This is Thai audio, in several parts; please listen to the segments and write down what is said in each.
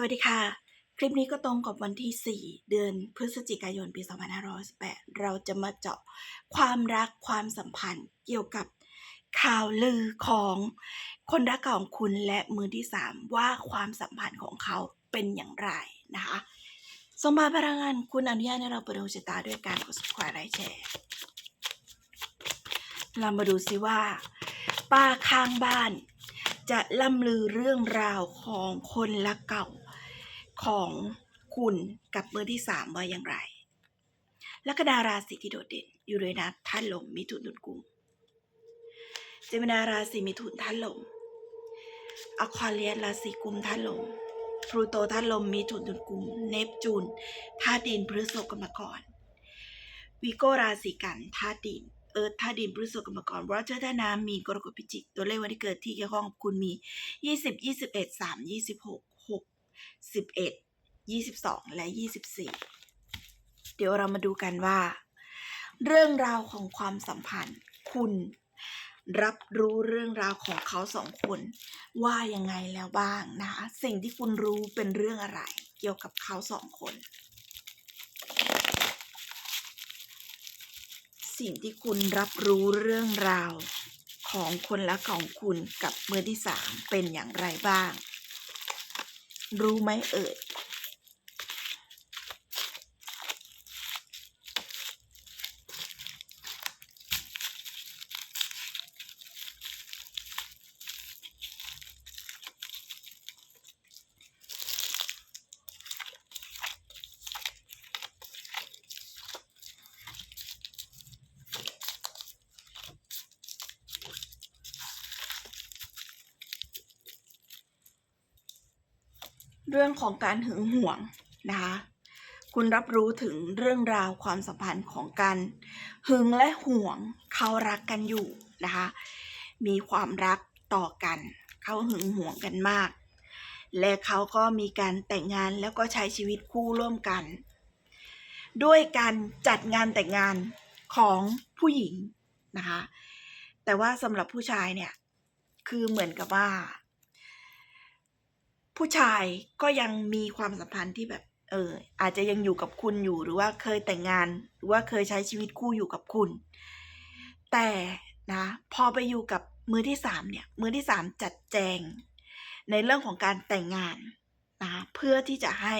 สวัสดีค่ะ คลิปนี้ก็ตรงกับวันที่ 4 เดือนพฤศจิกายนปี 2518 เราจะมาเจาะความรักความสัมพันธ์เกี่ยวกับข่าวลือของคนรักเก่าของคุณและมือที่ 3 ว่าความสัมพันธ์ของเขาเป็นอย่างไรนะคะสมบัติพลังงานคุณอนุญาตให้เราเปิดดวงชะตาด้วยการกด subscribe ไลค์แชร์เรามาดูซิว่าป้าข้างบ้านจะล่ำลือเรื่องราวของคนรักเก่า ของคุณกับมือที่สามว่าอย่างไรลัคนาราศีที่โดดเด่นอยู่เลยนะท่านลมมิถุนตุลกุมเจมินาราศีมิถุนท่านลมอควาเรียสราศีกุมท่านลมพลูโตท่านลมมิถุนตุลกุม เนปจูนธาตุดินพฤษภกรรมกรวิโกราศีกันธาตุดินเอิร์ธธาตุดินพฤษภกรรมกรวอเตอร์ธาน้ำมีกรกฎพิจิกตัวเลขวันที่เกิดที่เกี่ยวข้องกับคุณมี 20 21 3 26 11 22 และ 24 เดี๋ยวเรามาดูกันว่า เรื่องราวของความสัมพันธ์ คุณรับรู้เรื่องราวของเขาสองคน ว่ายังไงแล้วบ้างนะคะสิ่งที่คุณรู้เป็นเรื่องอะไร เกี่ยวกับเขาสองคน สิ่งที่คุณรับรู้เรื่องราวของคนรักของคุณกับมือที่สามเป็นอย่างไรบ้าง รู้ไหมเอ่ย เรื่องของการหึงหวงนะคะคุณรับรู้ถึงเรื่องราวความสัมพันธ์ของการหึงและหวงเขารักกันอยู่นะคะมีความรักต่อกันเขาหึงหวงกันมาก และเขาก็มีการแต่งงานแล้วก็ใช้ชีวิตคู่ร่วมกัน ด้วยการจัดงานแต่งงานของผู้หญิงนะคะแต่ว่าสำหรับผู้ชายเนี่ยคือเหมือนกับว่า ผู้ชายก็ยังมีความสัมพันธ์ที่แบบ เออ อาจจะยังอยู่กับคุณอยู่หรือว่าเคยแต่งงาน หรือว่าเคยใช้ชีวิตคู่อยู่กับคุณ แต่นะพอไปอยู่กับมือที่สามเนี่ยมือที่สามจัดแจง ในเรื่องของการแต่งงานนะเพื่อที่จะให้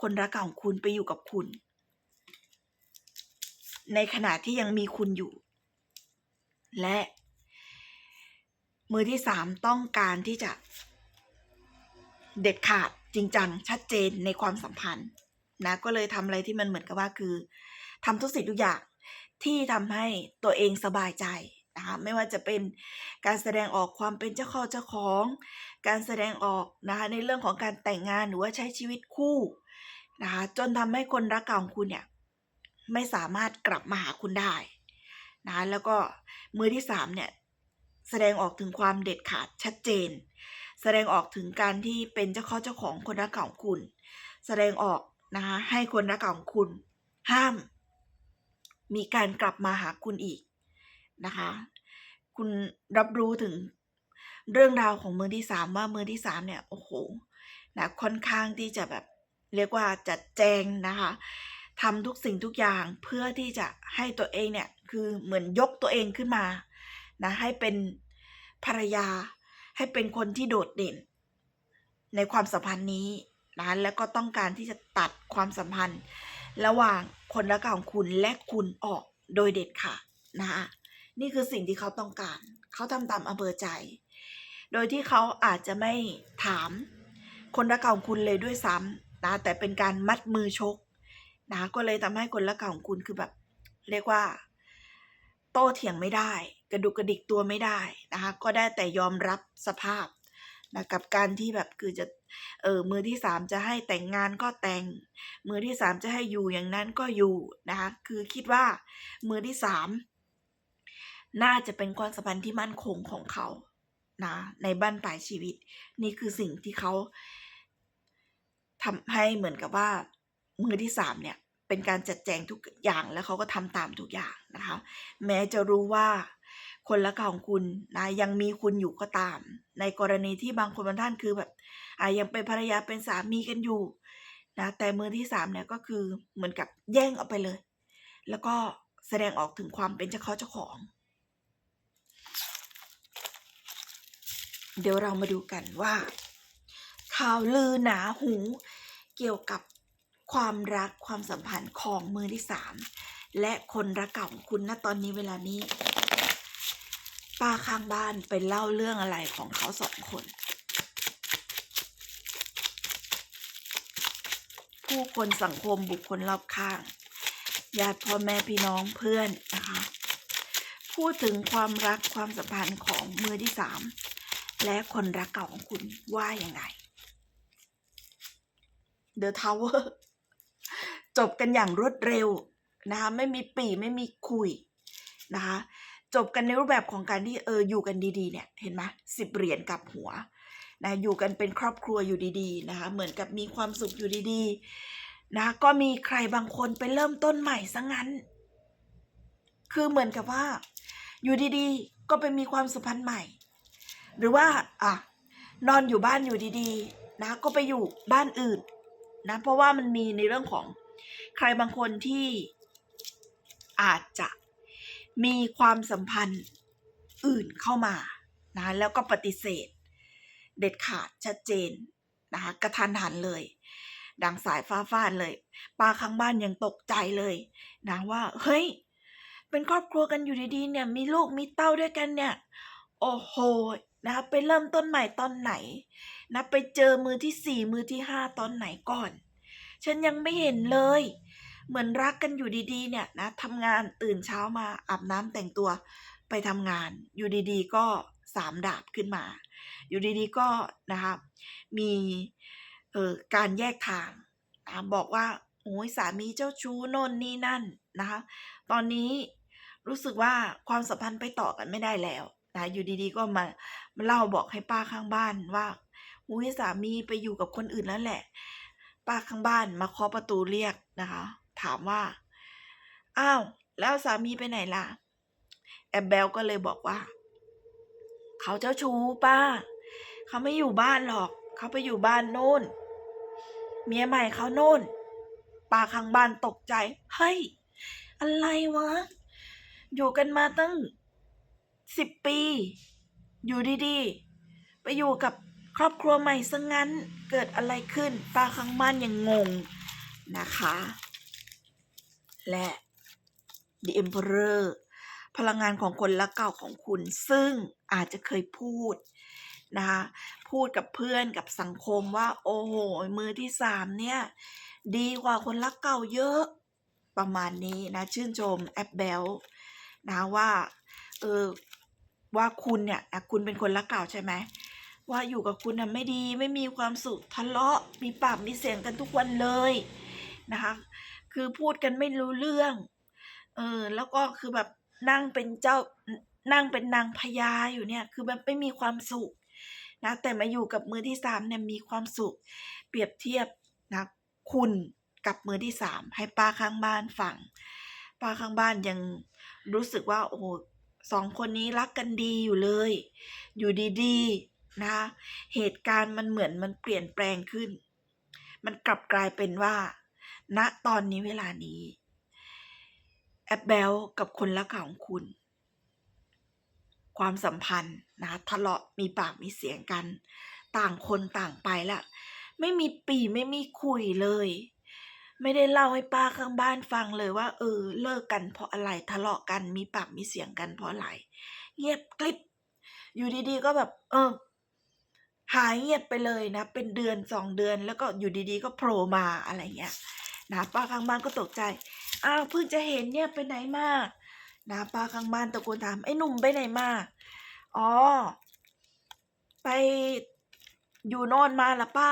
คนรักเก่าของคุณไปอยู่กับคุณ ในขณะที่ยังมีคุณอยู่ และ มือที่สามต้องการที่จะ เด็ดขาดจริงจังชัดเจนในความสัมพันธ์นะก็เลยทำอะไรที่มันเหมือนกับว่าคือทำทุกสิ่งทุกอย่างที่ทำให้ตัวเองสบายใจนะคะไม่ว่าจะเป็นการแสดงออกความเป็นเจ้าข้อเจ้าของ การแสดงออกนะคะในเรื่องของการแต่งงานหรือว่าใช้ชีวิตคู่นะคะจนทำให้คนรักเก่าของคุณเนี่ยไม่สามารถกลับมาหาคุณได้นะแล้วก็มือที่สามเนี่ยแสดงออกถึงความเด็ดขาดชัดเจน แสดงออกถึงการที่เป็นเจ้าข้อเจ้าของคนรักเก่าของคุณ แสดงออกนะคะให้คนรักเก่าของคุณ ห้าม มีการกลับมาหาคุณอีกนะคะ คุณรับรู้ถึงเรื่องราวของมือที่สามว่ามือที่สามเนี่ยโอ้โหนะค่อนข้างที่จะแบบเรียกว่าจัดแจงนะคะทำทุกสิ่งทุกอย่างเพื่อที่จะให้ตัวเองเนี่ยคือเหมือนยกตัวเองขึ้นมานะให้เป็นภรรยา ให้เป็นคนที่โดดเด่น ในความสัมพันธ์นี้นะแล้วก็ต้องการที่จะตัดความสัมพันธ์ ระหว่างคนรักเก่าของคุณและคุณออกโดยเด็ดขาดนะคะนี่คือสิ่งที่เขาต้องการ เขาทำตามอำเภอใจ โดยที่เขาอาจจะไม่ถามคนรักเก่าของคุณเลยด้วยซ้ำนะแต่เป็นการมัดมือชกนะก็เลยทำให้คนรักเก่าของคุณคือแบบ เรียกว่า โต้เถียงไม่ได้ กระดุกกระดิกตัวไม่ได้นะคะก็ได้แต่ยอมรับสภาพนะกับการที่แบบคือจะเออมือที่สามจะให้แต่งงานก็แต่ง มือที่สามจะให้อยู่อย่างนั้นก็อยู่นะคะคือคิดว่ามือที่สามน่าจะเป็นความสัมพันธ์ที่มั่นคงของเขานะในบ้านปลายชีวิต นี่คือสิ่งที่เขาทำให้เหมือนกับว่ามือที่สามเนี่ย เป็นการจัดแจงทุกอย่างแล้วเขาก็ทำตามทุกอย่างนะคะ แม้จะรู้ว่าคนละของคุณนะยังมีคุณอยู่ก็ตาม ในกรณีที่บางคนบางท่านคือแบบอ่ายังเป็นภรรยาเป็นสามีกันอยู่นะแต่มือที่สามเนี่ยก็คือเหมือนกับแย่งเอาไปเลย แล้วก็แสดงออกถึงความเป็นเจ้าเขาเจ้าของ เดี๋ยวเรามาดูกันว่า ข่าวลือหนาหูเกี่ยวกับ ความรักความสัมพันธ์ของมือที่สามและคนรักเก่าของคุณณตอนนี้เวลานี้ ป้าข้างบ้านไปเล่าเรื่องอะไรของเขาสองคน ผู้คนสังคมบุคคลรอบข้างญาติพ่อแม่พี่น้องเพื่อนนะคะ พูดถึงความรักความสัมพันธ์ของมือที่สามและคนรักเก่าของคุณว่าอยังไง The Tower จบกันอย่างรวดเร็วนะคะไม่มีปีไม่มีคุยนะคะจบกันในรูปแบบของการที่เอออยู่กันดีๆเนี่ยเห็นไหมสิบเหรียญกลับหัวนะอยู่กันเป็นครอบครัวอยู่ดี ๆนะคะ เหมือนกับมีความสุขอยู่ดีๆนะก็มีใครบางคนไปเริ่มต้นใหม่ซะงั้น คือเหมือนกับว่า อยู่ดีๆ ก็ไปมีความสัมพันธ์ใหม่ หรือว่าอะนอนอยู่บ้านอยู่ดีๆ นะก็ไปอยู่บ้านอื่นนะเพราะว่ามันมีในเรื่องของ ใครบางคนที่อาจจะมีความสัมพันธ์อื่นเข้ามานะแล้วก็ปฏิเสธ เด็ดขาดชัดเจนนะคะกระทันหันเลย ดังสายฟ้าฟาดเลย ป้าข้างบ้านยังตกใจเลยนะว่าเฮ้ยเป็นครอบครัวกันอยู่ดีๆเนี่ยมีลูกมีเต้าด้วยกันเนี่ยโอ้โหนะคะไปเริ่มต้นใหม่ตอนไหนนะไปเจอมือที่สี่มือที่ห้าตอนไหนก่อน ฉันยังไม่เห็นเลย เหมือนรักกันอยู่ดีๆ เนี่ยนะทำงานตื่นเช้ามาอาบน้ำแต่งตัวไปทำงาน อยู่ดีๆ ก็สามดาบขึ้นมา อยู่ดีๆ ก็นะคะมีเอ่อการแยกทางนะบอกว่าโอ้ยสามีเจ้าชู้นนนี่นั่นนะคะ ตอนนี้รู้สึกว่าความสัมพันธ์ไปต่อกันไม่ได้แล้วนะอยู่ดีๆก็มามาเล่าบอกให้ป้าข้างบ้านว่าอุ้ยสามีไปอยู่กับคนอื่นแล้วแหละ ป้าข้างบ้านมาเคาะประตูเรียกนะคะ ถามว่า อ้าว แล้วสามีไปไหนล่ะ แอบเบลก็เลยบอกว่า เขาเจ้าชู้ป้า เขาไม่อยู่บ้านหรอก เขาไปอยู่บ้านโน่น เมียใหม่เขาโน่น ป้าข้างบ้านตกใจ เฮ้ย อะไรวะ อยู่กันมาตั้งสิบปี อยู่ดีๆ ไปอยู่กับ รอบครัวใหม่ซะงั้นเกิดอะไรขึ้นป้าข้างบ้านยังงงนะคะ และ The Emperor พลังงานของคนรักเก่าของคุณ ซึ่งอาจจะเคยพูดนะคะพูดกับเพื่อนกับสังคมว่า โอ้โห มือที่สามเนี่ย ดีกว่าคนรักเก่าเยอะประมาณนี้นะ ชื่นชมแอปเบลนะว่าเออว่าคุณเนี่ยคุณเป็นคนรักเก่าใช่ไหม ว่าอยู่กับคุณน่ะไม่ดีไม่มีความสุขทะเลาะมีปากมีเสียงกันทุกวันเลยนะคะ คือพูดกันไม่รู้เรื่องเออแล้วก็คือแบบนั่งเป็นเจ้านั่งเป็นนางพญาอยู่เนี่ยคือแบบไม่มีความสุขนะแต่มาอยู่กับมือที่สามเนี่ยมีความสุข เปรียบเทียบนะคุณกับมือที่สามให้ป้าข้างบ้านฟังป้าข้างบ้านยังรู้สึกว่าโอ้สองคนนี้รักกันดีอยู่เลย อยู่ดีๆ นะคะเหตุการณ์มันเหมือนมันเปลี่ยนแปลงขึ้น มันกลับกลายเป็นว่า ณตอนนี้เวลานี้แอปเบลกับคนรักเก่าของคุณ ความสัมพันธ์นะทะเลาะมีปากมีเสียงกัน ต่างคนต่างไปละไม่มีปีไม่มีคุยเลย ไม่ได้เล่าให้ป้าข้างบ้านฟังเลยว่า เออ เลิกกันเพราะอะไรทะเลาะกันมีปากมีเสียงกันเพราะอะไรเงียบกลิบอยู่ดีๆก็แบบ เออ หายเงียบไปเลยนะ เป็นเดือนสองเดือนแล้วก็อยู่ดีๆ ก็โผล่มาอะไรเงี้ยนะป้าข้างบ้านก็ตกใจอ้าวเพิ่งจะเห็นเนี่ยไปไหนมานะป้าข้างบ้านตะโกนถามไอ้หนุ่มไปไหนมาอ๋อไปอยู่นอนมาละป้า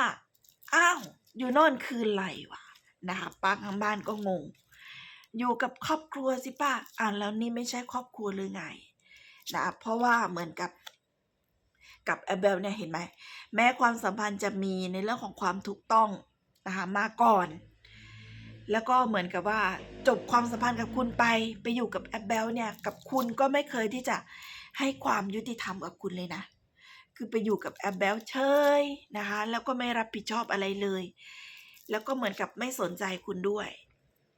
อ้าวอยู่นอนคืออะไรวะนะคะป้าข้างบ้านก็งง อยู่กับครอบครัวสิป้าอ่านแล้วนี่ไม่ใช่ครอบครัวหรือไงนะเพราะว่าเหมือนกับ กับแอบเบลเนี่ยเห็นไหมแม้ความสัมพันธ์จะมีในเรื่องของความถูกต้องนะคะมาก่อน แล้วก็เหมือนกับว่าจบความสัมพันธ์กับคุณไปไปอยู่กับแอบเบลเนี่ยกับคุณก็ไม่เคยที่จะให้ความยุติธรรมกับคุณเลยนะ คือไปอยู่กับแอบเบลเฉยนะคะแล้วก็ไม่รับผิดชอบอะไรเลย แล้วก็เหมือนกับไม่สนใจคุณด้วย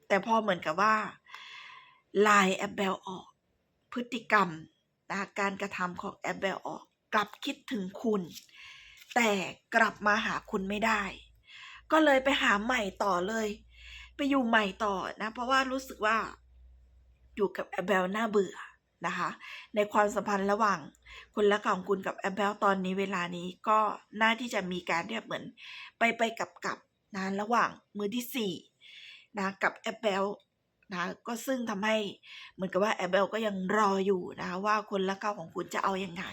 แต่พอเหมือนกับว่าไลน์แอบเบลออกพฤติกรรมนะคะการกระทำของแอบเบลออก กลับคิดถึงคุณ แต่กลับมาหาคุณไม่ได้ ก็เลยไปหาใหม่ต่อเลย ไปอยู่ใหม่ต่อนะ เพราะว่ารู้สึกว่า อยู่กับแอบเบลน่าเบื่อนะคะ ในความสัมพันธ์ระหว่างคนรักของคุณกับแอบเบลตอนนี้เวลานี้ก็น่าที่จะมีการที่แบเหมือน ไปไปกลับกับนะระหว่างมือที่สี่นะกับแอบเบลนะก็ซึ่งทำให้เหมือนกับว่าแอบเบลก็ยังรออยู่นะว่าคนรักเก่าของคุณจะเอาอยัางไง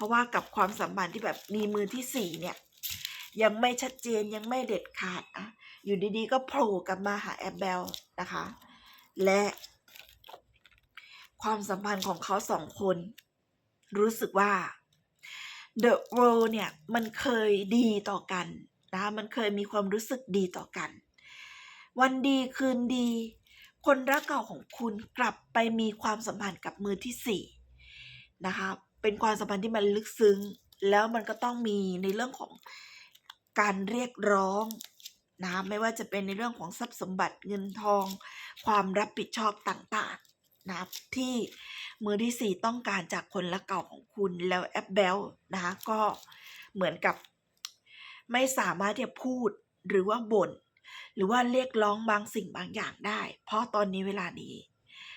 ราะว่ากับความสัมพันธ์ที่แบบมีมือที่สี่เนี่ย ยังไม่ชัดเจนยังไม่เด็ดขาดอะอยู่ดีๆ ก็โผล่กลับมาหาแอบเบลนะคะ และความสัมพันธ์ของเขาสองคน รู้สึกว่า The World เนี่ย มันเคยดีต่อกันนะคะมันเคยมีความรู้สึกดีต่อกัน วันดีคืนดี คนรักเก่าของคุณกลับไปมีความสัมพันธ์กับมือที่สี่นะคะ เป็นความสัมพันธ์ที่มันลึกซึ้ง แล้วมันก็ต้องมีในเรื่องของการเรียกร้องนะไม่ว่าจะเป็นในเรื่องของทรัพย์สมบัติเงินทอง ความรับผิดชอบต่างๆนะที่มือที่สี่ต้องการจากคนรักเก่าของคุณแล้วแอปเบลนะคะก็เหมือนกับไม่สามารถที่จะพูดหรือว่าบ่นหรือว่าเรียกร้องบางสิ่งบางอย่างได้ เพราะตอนนี้เวลานี้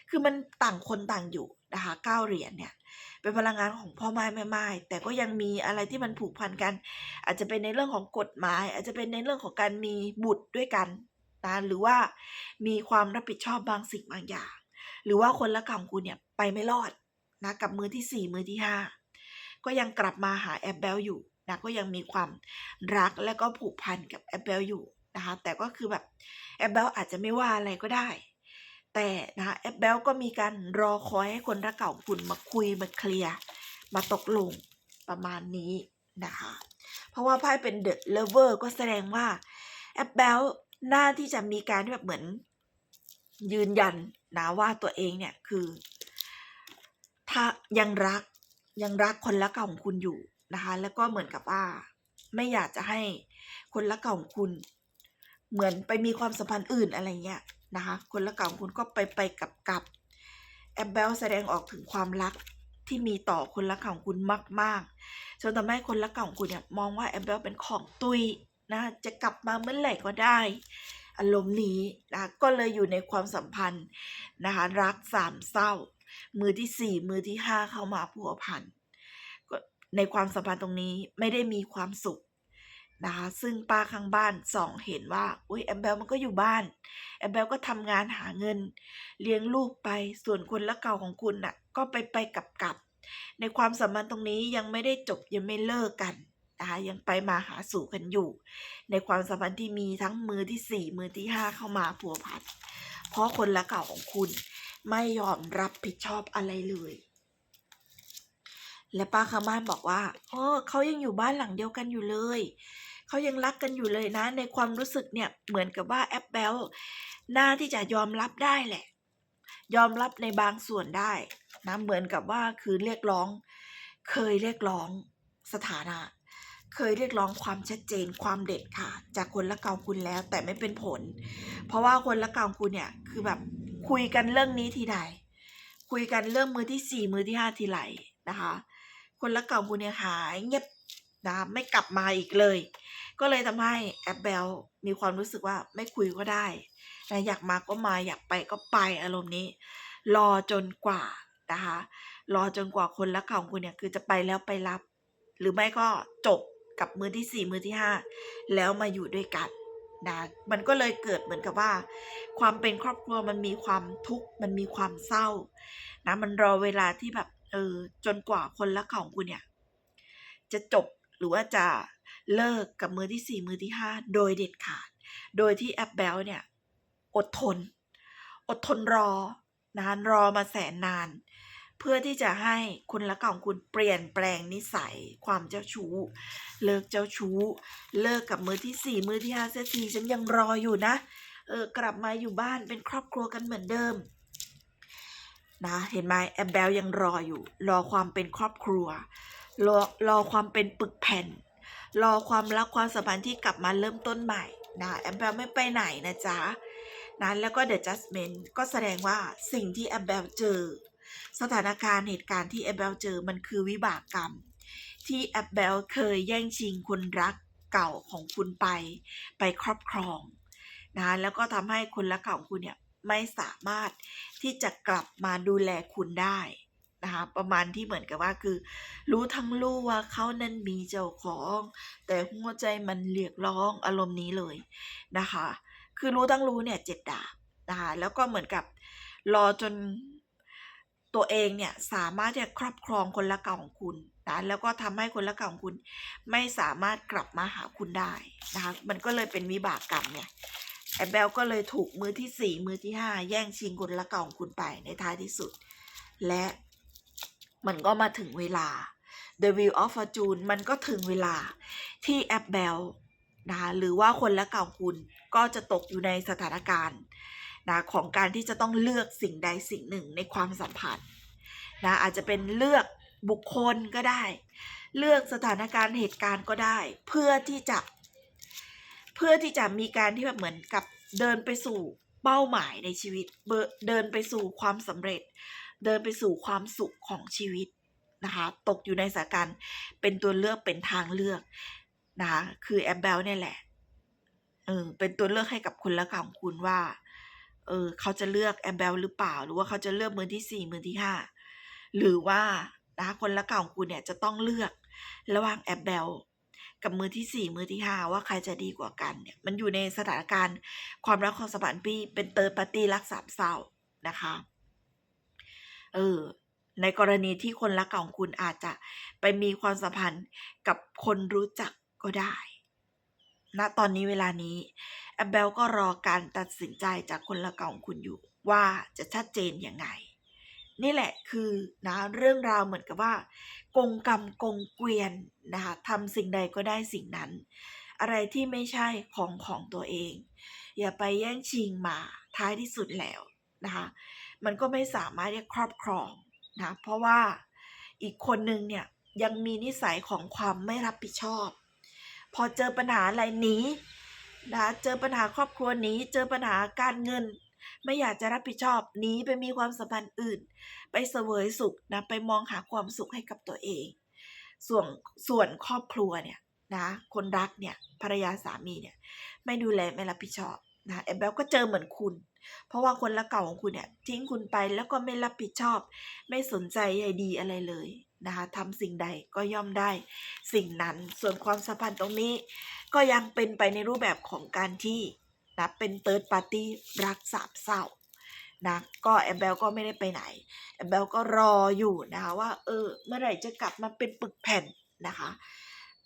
คือมันต่างคนต่างอยู่ นะคะเก้าเหรียญเนี่ยเป็นพลังงานของพ่อไม้แม่ไม้แต่ก็ยังมีอะไรที่มันผูกพันกัน อาจจะเป็นในเรื่องของกฎหมาย อาจจะเป็นในเรื่องของการมีบุตรด้วยกันนะหรือว่ามีความรับผิดชอบบางสิ่งบางอย่าง หรือว่าคนละกรรมคุณเนี่ยไปไม่รอดนะกับมือที่สี่มือที่ห้าก็ยังกลับมาหาแอบเบลอยู่นะก็ยังมีความรักและก็ผูกพันกับแอบเบลอยู่นะคะแต่ก็คือแบบแอบเบลอาจจะไม่ว่าอะไรก็ได้ แต่นะคะแอบเบลก็มีการรอคอยให้คนรักเก่าของคุณมาคุยมาเคลียร์มาตกลงประมาณนี้นะคะ เพราะว่าไพ่เป็นเดอะเลเวอร์ก็แสดงว่าแอบเบลน่าที่จะมีการแบบเหมือนยืนยันนะว่าตัวเองเนี่ยคือ ถ้ายังรักยังรักคนรักเก่าของคุณอยู่นะคะ แล้วก็เหมือนกับว่า ไม่อยากจะให้คนรักเก่าของคุณ เหมือนไปมีความสัมพันธ์อื่นอะไรเงี้ย นะคะ คนรักเก่าของคุณก็ไปไปกับกับแอบเบลแสดงออกถึงความรักที่มีต่อคนรักเก่าของคุณมากๆจนทำให้คนรักเก่าของคุณเนี่ยมองว่าแอบเบลเป็นของตุยนะจะกลับมาเมื่อไหร่ก็ได้ อารมณ์นี้นะก็เลยอยู่ในความสัมพันธ์นะคะรักสามเศร้า มือที่สี่มือที่ห้าเข้ามาพัวพันในความสัมพันธ์ตรงนี้ไม่ได้มีความสุข นะคะซึ่งป้าข้างบ้านส่องเห็นว่าอุ้ยแอมเบลมันก็อยู่บ้านแอมเบลก็ทำงานหาเงิน เลี้ยงลูกไปส่วนคนละเก่าของคุณน่ะก็ไปไปกลับกลับในความสัมพันธ์ตรงนี้ยังไม่ได้จบยังไม่เลิกกันนะคะยังไปมาหาสู่กันอยู่ ในความสัมพันธ์ที่มีทั้งมือที่สี่มือที่ห้าเข้ามาพัวพันเพราะคนละเก่าของคุณ ไม่ยอมรับผิดชอบอะไรเลย และป้าข้างบ้านบอกว่าโอ้เขายังอยู่บ้านหลังเดียวกันอยู่เลย เขายังรักกันอยู่เลยนะ ในความรู้สึกเนี่ยเหมือนกับว่าแอปเบลน่าที่จะยอมรับได้แหละ ยอมรับในบางส่วนได้นะเหมือนกับว่าคือเรียกร้อง เคยเรียกร้องสถานะ เคยเรียกร้องความชัดเจนความเด็ดขาดจากคนละเก่าคุณแล้วแต่ไม่เป็นผล เพราะว่าคนละเก่าคุณเนี่ยคือแบบคุยกันเรื่องนี้ทีใดคุยกันเรื่องมือที่สี่มือที่ห้าทีไหลนะคะ คนละเก่าคุณเนี่ยหายเงียบ นะไม่กลับมาอีกเลย ก็เลยทำให้แอปเบลมีความรู้สึกว่าไม่คุยก็ได้นะอยากมาก็มาอยากไปก็ไปอารมณ์นี้ รอจนกว่านะคะรอจนกว่าคนละเก่าของคุณเนี่ยคือจะไปแล้วไปรับ หรือไม่ก็จบกับมือที่สี่มือที่ห้าแล้วมาอยู่ด้วยกันนะมันก็เลยเกิดเหมือนกับว่า ความเป็นครอบครัวมันมีความทุกข์มันมีความเศร้านะมันรอเวลาที่แบบเออจนกว่าคนรักของคุณเนี่ย จะจบ รือว่าจะเลิกกับมือที่สี่มือที่ห้าโดยเด็ดขาด โดยที่แอปเบลเนี่ย อดทน อดทนรอนานรอมาแสนนาน เพื่อที่จะให้คนรักของคุณเปลี่ยนแปลงนิสัยความเจ้าชู้ เลิกเจ้าชู้ เลิกกับมือที่สี่มือที่ห้าเสียทีฉันยังรออยู่นะ เออกลับมาอยู่บ้านเป็นครอบครัวกันเหมือนเดิมนะเห็นไหมแอบเบลยังรออยู่ รอความเป็นครอบครัว รอรอความเป็นปึกแผ่น รอความรักความสัมพันธ์ที่กลับมาเริ่มต้นใหม่นะแอมเบลไม่ไปไหนนะจ๊ะนะแล้วก็ The Judgment ก็แสดงว่าสิ่งที่แอมเบลเจอ สถานการณ์เหตุการณ์ที่แอมเบลเจอมันคือวิบากกรรม ที่แอมเบลเคยแย่งชิงคนรักเก่าของคุณไป ไปครอบครองนะแล้วก็ทำให้คนรักเก่าของคุณเนี่ยไม่สามารถที่จะกลับมาดูแลคุณได้ นะคะประมาณที่เหมือนกับว่าคือ รู้ทั้งรู้ว่าเขานั้นมีเจ้าของ แต่หัวใจมันเรียกร้องอารมณ์นี้เลยนะคะ คือรู้ทั้งรู้เนี่ยเจ็ดดาบนะคะแล้วก็เหมือนกับรอจนตัวเองเนี่ยสามารถที่จะครอบครองคนละเก่าของคุณนะแล้วก็ทำให้คนละเก่าของคุณ ไม่สามารถกลับมาหาคุณได้นะคะมันก็เลยเป็นวิบากกรรมเนี่ยแอบเบลก็เลยถูกมือที่สี่มือที่ห้าแย่งชิงคนละเก่าของคุณไปในท้ายที่สุด และ มันก็มาถึงเวลา The Wheel of Fortune มันก็ถึงเวลาที่แอปเบลนะคะหรือว่าคนละเก่าคุณก็จะตกอยู่ในสถานการณ์นะของการที่จะต้องเลือกสิ่งใดสิ่งหนึ่งในความสัมพันธ์นะอาจจะเป็นเลือกบุคคลก็ได้ เลือกสถานการณ์เหตุการณ์ก็ได้ เพื่อที่จะ เพื่อที่จะมีการที่แบบเหมือนกับเดินไปสู่เป้าหมายในชีวิตเบเดินไปสู่ความสำเร็จ เดินไปสู่ความสุขของชีวิตนะคะ ตกอยู่ในสถานการณ์เป็นตัวเลือกเป็นทางเลือกนะคะคือแอมเบลเนี่ยแหละเออเป็นตัวเลือกให้กับคนละของคุณว่าเออเขาจะเลือกแอมเบลหรือเปล่า หรือว่าเขาจะเลือกมือที่สี่มือที่ห้าหรือว่านะคะคนละของคุณเนี่ยจะต้องเลือกระหว่างแอมเบลกับมือที่สี่มือที่ห้าว่าใครจะดีกว่ากันเนี่ยมันอยู่ในสถานการณ์ความรักความสัมพันธ์พี่เป็นเติร์ปาร์ตี้รักสามเศร้านะคะ เออ ในกรณีที่คนรักเก่าของคุณอาจจะไปมีความสัมพันธ์กับคนรู้จักก็ได้ณตอนนี้เวลานี้แอบเบลก็รอการตัดสินใจจากคนรักเก่าของคุณอยู่ ว่าจะชัดเจนยังไง นี่แหละคือนะเรื่องราวเหมือนกับว่า กงกรรมกงเกวียนนะคะทำสิ่งใดก็ได้สิ่งนั้น อะไรที่ไม่ใช่ของของตัวเอง อย่าไปแย่งชิงมาท้ายที่สุดแล้วนะคะ มันก็ไม่สามารถที่จะครอบครองนะเพราะว่าอีกคนนึงเนี่ยยังมีนิสัยของความไม่รับผิดชอบ พอเจอปัญหาอะไรหนีนะเจอปัญหาครอบครัวหนีเจอปัญหาการเงิน ไม่อยากจะรับผิดชอบหนีไปมีความสัมพันธ์อื่น ไปเสวยสุขนะไปมองหาความสุขให้กับตัวเอง ส่วนส่วนครอบครัวเนี่ยนะคนรักเนี่ยภรรยาสามีเนี่ยไม่ดูแลไม่รับผิดชอบ นะแอบเบลก็เจอเหมือนคุณ เพราะว่าคนละเก่าของคุณเนี่ยทิ้งคุณไปแล้วก็ไม่รับผิดชอบ ไม่สนใจใยดีอะไรเลยนะคะทำสิ่งใดก็ย่อมได้ สิ่งนั้นส่วนความสัมพันธ์ตรงนี้ ก็ยังเป็นไปในรูปแบบของการที่นะเป็นเติร์ดปาร์ตี้รักสามเศร้านะก็แอมเบลก็ไม่ได้ไปไหนแอมเบลก็รออยู่นะคะว่าเออเมื่อไหร่จะกลับมาเป็นปึกแผ่นนะคะ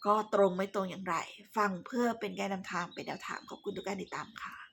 ก็ตรงไม่ตรงอย่างไร ฟังเพื่อเป็นแการนำทางเป็นแนวทางขอบคุณทุกการติดตามค่ะ